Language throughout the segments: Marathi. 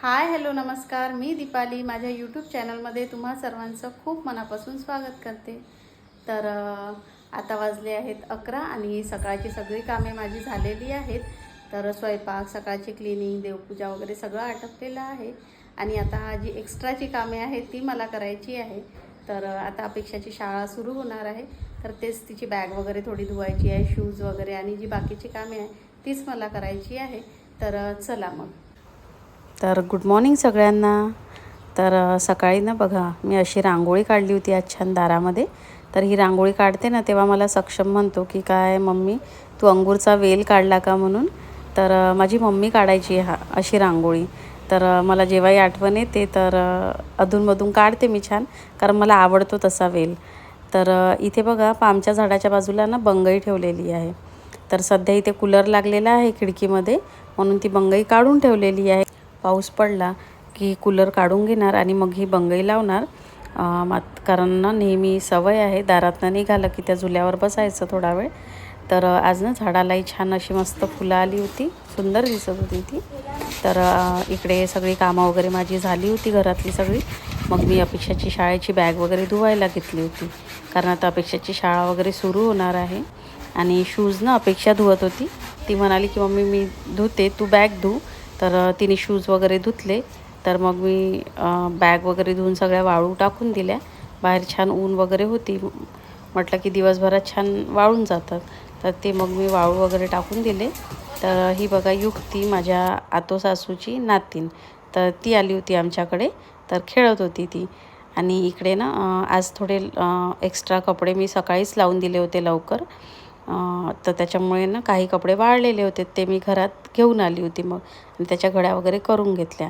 हाय हॅलो नमस्कार. मी दीपाली. माझ्या यूट्यूब चॅनलमध्ये तुम्हा सर्वांचं खूप मनापासून स्वागत करते. तर आता वाजले आहेत अकरा आणि सकाळची सगळी कामे माझी झालेली आहेत. तर स्वयंपाक सकाळची क्लिनिंग देवपूजा वगैरे सगळं आटपलेलं आहे. आणि आता जी एक्स्ट्राची कामे आहेत ती मला करायची आहे. तर आता अपेक्षाची शाळा सुरू होणार आहे. तर तेच तिची बॅग वगैरे थोडी धुवायची आहे शूज वगैरे आणि जी बाकीची कामे आहे तीच मला करायची आहे. तर चला मग. तर गुड मॉर्निंग सगळ्यांना. तर सकाळी ना बघा मी अशी रांगोळी काढली होती आज छान दारामध्ये. तर ही रांगोळी काढते ना तेव्हा मला सक्षम म्हणतो की काय मम्मी तू अंगूरचा वेल काढला का म्हणून? तर माझी मम्मी काढायची हा अशी रांगोळी. तर मला जेव्हाही आठवण येते तर अधूनमधून काढते मी छान कारण मला आवडतो तसा वेल. तर इथे बघा पामच्या झाडाच्या बाजूला ना बंगई ठेवलेली आहे. तर सध्या इथे कूलर लागलेला आहे खिडकीमध्ये म्हणून ती बंगई काढून ठेवलेली आहे. पाऊस पडला की कूलर काढून घेणार आणि मग ही बंगई लावणार. मात कारण ना नेहमी सवय आहे दारातनं निघालं की त्या झुल्यावर बसायचं थोडा वेळ. तर आज ना झाडालाही छान अशी मस्त फुलं आली होती सुंदर दिसत होती ती. तर इकडे सगळी कामं वगैरे माझी झाली होती घरातली सगळी. मग मी अपेक्षाची शाळेची बॅग वगैरे धुवायला घेतली होती कारण आता अपेक्षाची शाळा वगैरे सुरू होणार आहे. आणि शूज ना अपेक्षा धुवत होती. ती म्हणाली की मम्मी मी धुते तू बॅग धु. तर तिने शूज वगैरे धुतले. तर मग मी बॅग वगैरे धुवून सगळ्या वाळू टाकून दिल्या. बाहेर छान ऊन वगैरे होती. म्हटलं की दिवसभरात छान वाळून जातात तर ते मग मी वाळू वगैरे टाकून दिले. तर ही बघा युक्ती माझ्या आतो सासूची नातीन. तर ती आली होती आमच्याकडे. तर खेळत होती ती. आणि इकडे ना आज थोडे एक्स्ट्रा कपडे मी सकाळीच लावून दिले होते लवकर. तर त्याच्यामुळे ना काही कपडे वाळलेले होते. ते मी घरात घेऊन आली होती मग. आणि त्याच्या घड्या वगैरे करून घेतल्या.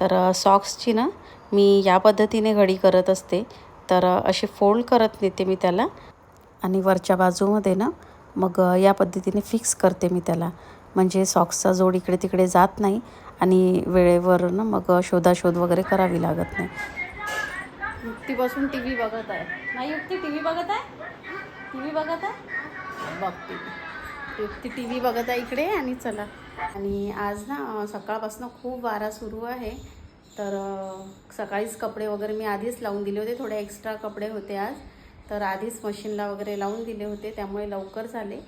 तर सॉक्सची ना मी या पद्धतीने घडी करत असते. तर असे अशी फोल्ड करत नेते मी त्याला. आणि वरच्या बाजूमध्ये ना मग या पद्धतीने फिक्स करते मी त्याला. म्हणजे सॉक्सचा जोड इकडे तिकडे जात नाही आणि वेळेवर ना मग शोधाशोध वगैरे करावी लागत नाही. युक्ती बसून टी व्ही बघत आहे. नाही युक्ती टी व्ही बघत आहे? टी व्ही बघत आहे? बघते. युक्ती टी व्ही बघत आहे इकडे आणि चला. आणि आज ना सकाळपासून खूप वारा सुरू आहे. तर सकाळीच कपडे वगैरे मी आधीच लावून दिले होते. थोडे एक्स्ट्रा कपडे होते आज. तर आधीच मशीनला वगैरे लावून दिले होते. त्यामुळे लवकर झाले.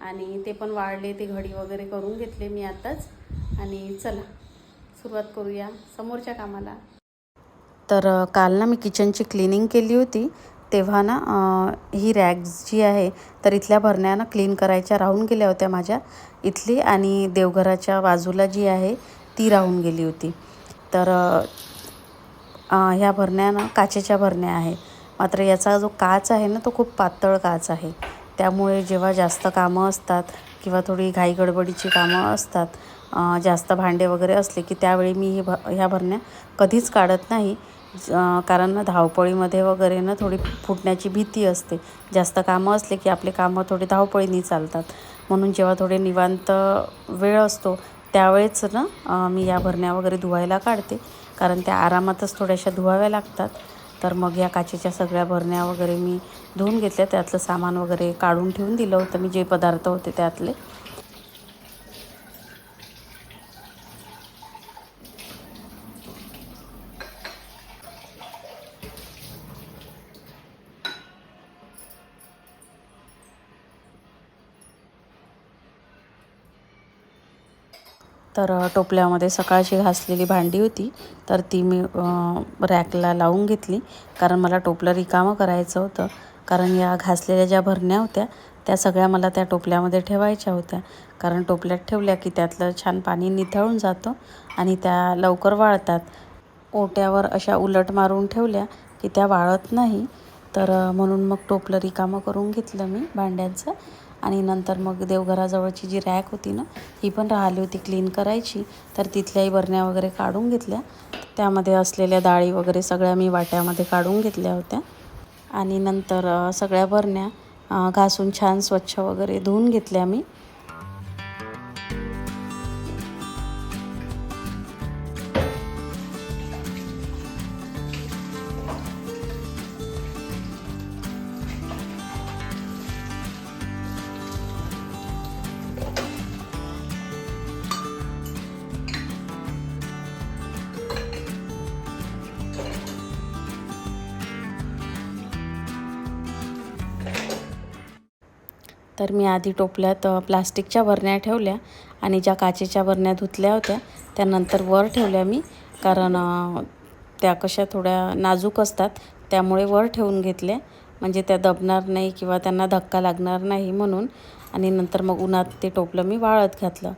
आणि ते पण वाढले. ते घडी वगैरे करून घेतले मी आताच. आणि चला सुरुवात करूया समोरच्या कामाला. तर काल ना मी किचनची क्लिनिंग केली होती. तेव्हा ना ही रॅग्स जी आहे तर इथल्या भरण्या ना क्लीन करायच्या राहून गेल्या होत्या माझ्या इथली आणि देवघराच्या बाजूला जी आहे ती राहून गेली होती. तर ह्या भरण्या ना काचेच्या भरण्या आहे मात्र याचा जो काच आहे ना तो खूप पातळ काच आहे. त्यामुळे जेव्हा जास्त कामं असतात किंवा थोडी घाई गडबडीची कामं असतात जास्त भांडे वगैरे असले की त्यावेळी मी हे भ ह्या भरण्या कधीच काढत नाही. कारण ना धावपळीमध्ये वगैरे ना थोडी फुटण्याची भीती असते. जास्त कामं असले की आपले कामं थोडी धावपळीने चालतात. म्हणून जेव्हा थोडे निवांत वेळ असतो त्यावेळेच ना मी या भरण्या वगैरे धुवायला काढते. कारण त्या आरामातच थोड्याशा धुवाव्या लागतात. तर मग या काचेच्या सगळ्या भरण्या वगैरे मी धुवून घेतल्या. त्यातलं सामान वगैरे काढून ठेवून दिलं होतं. मी जे पदार्थ होते त्यातले. तर टोपल्यामध्ये सकाळची घासलेली भांडी होती. तर ती मी रॅकला लावून घेतली. कारण मला टोपलं रिकामं करायचं होतं. कारण या घासलेल्या ज्या भरण्या होत्या त्या सगळ्या मला त्या टोपल्यामध्ये ठेवायच्या होत्या. कारण टोपल्यात ठेवल्या की त्यातलं छान पाणी निथळून जातं आणि त्या लवकर वाळतात. ओट्यावर अशा उलट मारून ठेवल्या की त्या वाळत नाही. तर म्हणून मग टोपलं रिकामं करून घेतलं मी भांड्यांचं. आणि नंतर मग देवघराजवळची जी रॅक होती ना ही पण राहिली होती क्लीन करायची. तर तिथल्याही बरण्या वगैरे काढून घेतल्या. त्यामध्ये असलेल्या डाळी वगैरे सगळ्या मी वाट्यामध्ये काढून घेतल्या होत्या. आणि नंतर सगळ्या बरण्या घासून छान स्वच्छ वगैरे धुवून घेतल्या मी. तर मी आधी टोपल्यात प्लास्टिकच्या बरण्या ठेवल्या आणि ज्या काचेच्या बरण्या धुतल्या होत्या त्यानंतर वर ठेवल्या मी. कारण त्या कशा थोड्या नाजूक असतात त्यामुळे वर ठेवून घेतल्या. म्हणजे त्या दबणार नाही किंवा त्यांना धक्का लागणार नाही म्हणून. आणि नंतर मग उन्हात ते टोपलं मी वाळत घातलं.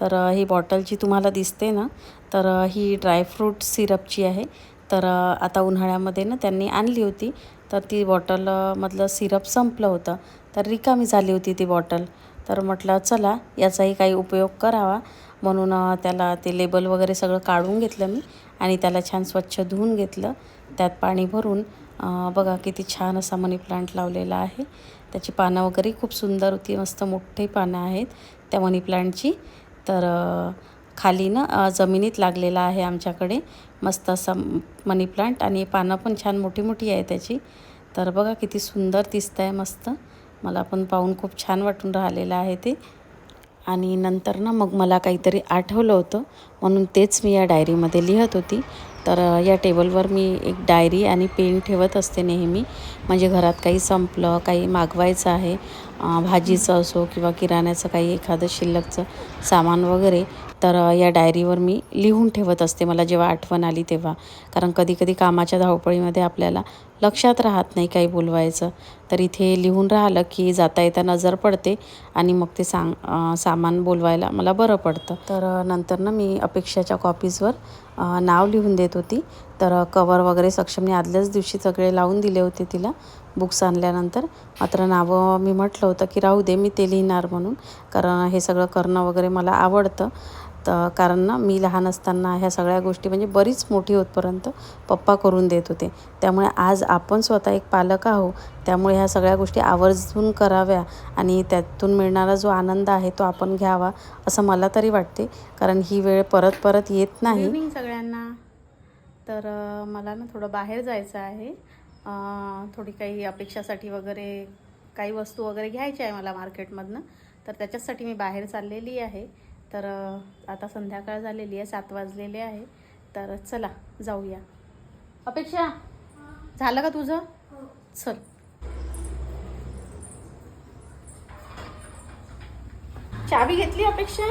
तर ही बॉटल जी तुम्हाला दिसते ना तर ही ड्रायफ्रूट सिरपची आहे. तर आता उन्हाळ्यामध्ये ना त्यांनी आणली होती. तर ती बॉटलमधलं सिरप संपलं होतं. तर रिकामी झाली होती ती बॉटल. तर म्हटलं चला याचाही काही उपयोग करावा. म्हणून त्याला ते लेबल वगैरे सगळं काढून घेतलं मी आणि त्याला छान स्वच्छ धुवून घेतलं. त्यात पाणी भरून बघा किती छान असा मनी प्लांट लावलेला आहे. त्याची पानं वगैरे खूप सुंदर होती मस्त मोठे पानं आहेत त्या मनी प्लांटची. तर खाली ना जमिनीत लागलेला आहे आमच्याकडे मस्त असा मनी प्लांट आणि पानं पण छान मोठी मोठी आहे त्याची. तर बघा किती सुंदर दिसत आहे मस्त. मला पण पाहून खूप छान वाटून राहिलेलं आहे ते. आणि नंतर ना मग मला काहीतरी आठवलं होतं म्हणून तेच मी या डायरीमध्ये लिहत होती. तर या टेबलवर मी एक डायरी आणि पेन ठेवत असते नेहमी. म्हणजे घरात काही संपलं काही मागवायचं आहे भाजीचं असो किंवा किराण्याचं काही एखादं शिल्लकचं सामान वगैरे तर या डायरीवर मी लिहून ठेवत असते. मला जेव्हा आठवण आली तेव्हा. कारण कधी कधी कामाच्या धावपळीमध्ये आपल्याला लक्षात राहत नाही काही बोलवायचं. तर इथे लिहून राहिलं की जाता येता नजर पडते आणि मग ते सांग सामान बोलवायला मला बरं पडतं. तर नंतर ना मी अपेक्षाच्या कॉपीजवर नाव लिहून देत होती. तर कवर वगैरे सक्षमने आदल्याच दिवशी सगळे लावून दिले होते तिला. बुक्स आणल्यानंतर मात्र नावं मी म्हटलं होतं की राहू दे मी ते लिहिणार म्हणून. कारण हे सगळं करणं वगैरे मला आवडतं. तर कारण ना मी लहान असताना ह्या सगळ्या गोष्टी म्हणजे बरीच मोठी होतपर्यंत पप्पा करून देत होते. त्यामुळे आज आपण स्वतः एक पालक आहो त्यामुळे ह्या सगळ्या गोष्टी आवर्जून कराव्या आणि त्यातून मिळणारा जो आनंद आहे तो आपण घ्यावा असं मला तरी वाटते. कारण ही वेळ परत परत येत नाही. सगळ्यांना. तर मला ना थोडं बाहेर जायचं आहे. थोडी काही अपेक्षासाठी वगैरे काही वस्तू वगैरे घ्यायच्या आहे मला मार्केटमधनं. तर त्याच्याचसाठी मी बाहेर चाललेली आहे. तर आता संध्याकाळ झालेली आहे सात वाजलेले आहे. तर चला जाऊया. अपेक्षा? झालं का तुझं? चल. चावी घेतली अपेक्षा?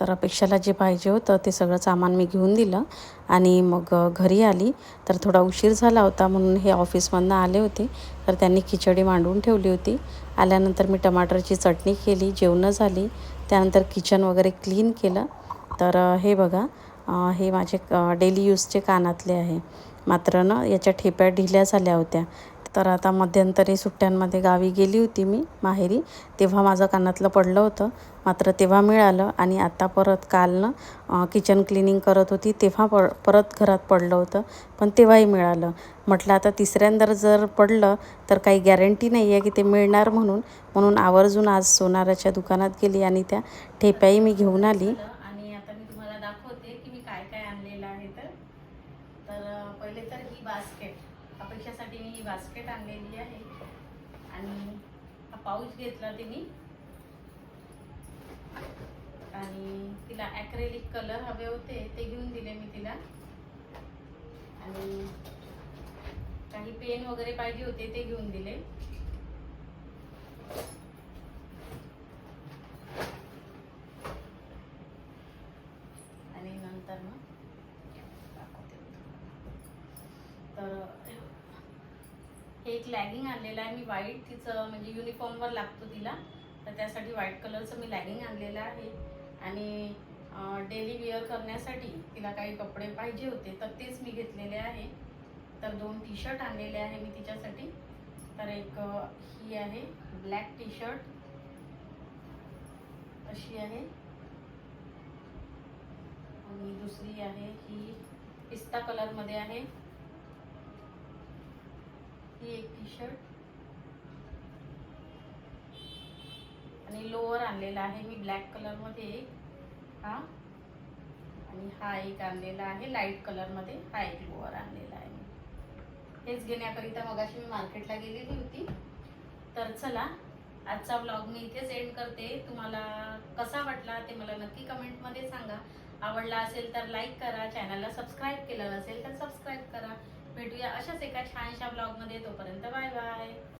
तर अपेक्षाला जे पाहिजे होतं ते सगळं सामान मी घेऊन दिलं आणि मग घरी आली. तर थोडा उशीर झाला होता म्हणून हे ऑफिसमधनं आले होते. तर त्यांनी खिचडी मांडून ठेवली होती. आल्यानंतर मी टमाटरची चटणी केली जेवणं झाली. त्यानंतर किचन वगैरे क्लीन केलं. तर हे बघा हे माझे डेली यूजचे कानातले आहे. मात्र ना याच्या ठेप्या ढिल्या झाल्या होत्या. तर आता मध्यंतरी सुट्ट्यांमध्ये गावी गेली होती मी माहेरी. तेव्हा माझं कानातलं पडलं होतं. मात्र तेव्हा मिळालं आणि आता परत कालनं किचन क्लिनिंग करत होती. तेव्हा प परत घरात पडलं होतं पण तेव्हाही मिळालं. म्हटलं आता तिसऱ्यांदा जर पडलं तर काही गॅरंटी नाही आहे की ते मिळणार म्हणून. म्हणून आवर्जून आज सोनाराच्या दुकानात गेली आणि त्या ठेप्याही मी घेऊन आली. पाऊच घेतला तिने. आणि तिला ॲक्रेलिक कलर हवे होते ते घेऊन दिले मी तिला. आणि काही पेन वगैरे पाहिजे होते ते घेऊन दिले आणि नंतर ना दाखवते मी तुम्हाला. तर हे एक लॅगिंग आणलेलं आहे. मी व्हाईट तिचं म्हणजे युनिफॉर्मवर लागतो तिला. तर त्यासाठी व्हाईट कलरचं मी लॅगिंग आणलेलं आहे. आणि डेली वेअर करण्यासाठी तिला काही कपडे पाहिजे होते तर तेच मी घेतलेले आहे. तर दोन टी शर्ट आणलेले आहे मी तिच्यासाठी. तर एक ही आहे ब्लॅक टी शर्ट अशी आहे. आणि दुसरी आहे ही पिस्ता कलरमध्ये आहे. ही एक टी शर्ट आणि लोअर आणलेला आहे मी ब्लॅक कलरमध्ये एक हा. आणि हा एक आणलेला आहे लाइट कलरमध्ये हा एक लोअर आणलेला आहे. हेच घेण्याकरिता मगाशी मी मार्केटला गेलेली होती. तर चला आजचा ब्लॉग मी इथेच एंड करते. तुम्हाला कसा वाटला ते मला नक्की कमेंटमध्ये सांगा. आवडला असेल तर लाईक करा चॅनलला सबस्क्राईब केलं असेल तर सबस्क्राईब करा. भेटूया अशाच एका छानशा ब्लॉगमध्ये तोपर्यंत बाय बाय.